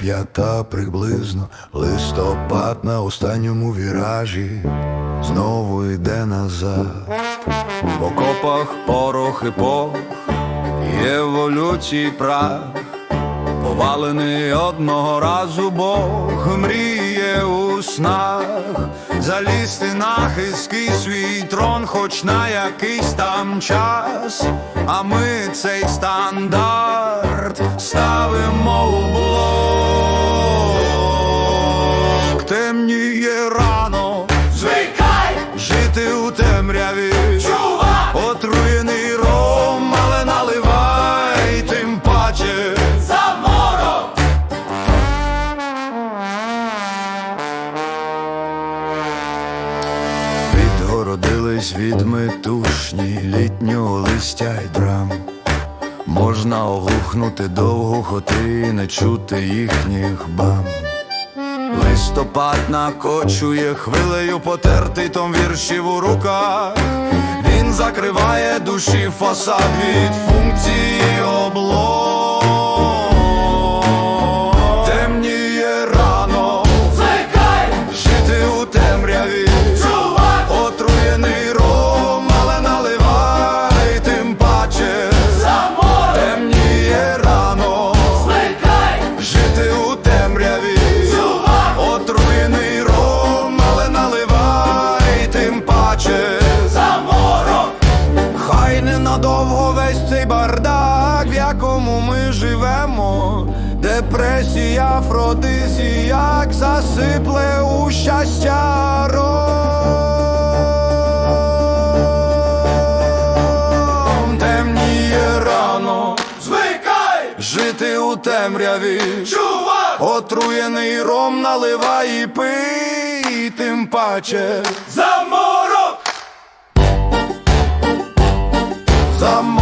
п'ята приблизно, листопад на останньому віражі. Знову йде назад. В окопах порох і пох, еволюції прах. Повалений одного разу Бог мріє у снах, залізти на хиский свій трон, хоч на якийсь там час, а ми цей стандарт ставимо у блок. Темніє рано, Звикай, жити у темряві, Відгородились від метушні літнього листя й драм. Можна оглухнути довго хоти не чути їхніх бам. Листопад накочує хвилею потертий том віршів у руках. Він закриває душі фасад від функції облог. Хай ненадовго весь цей бардак, в якому ми живемо, депресія, афродизіяк засипле у щастя ром. Темніє рано, звикай, жити у темряві, чувак, отруєний ром наливай і пий, тим паче заморок, Estamos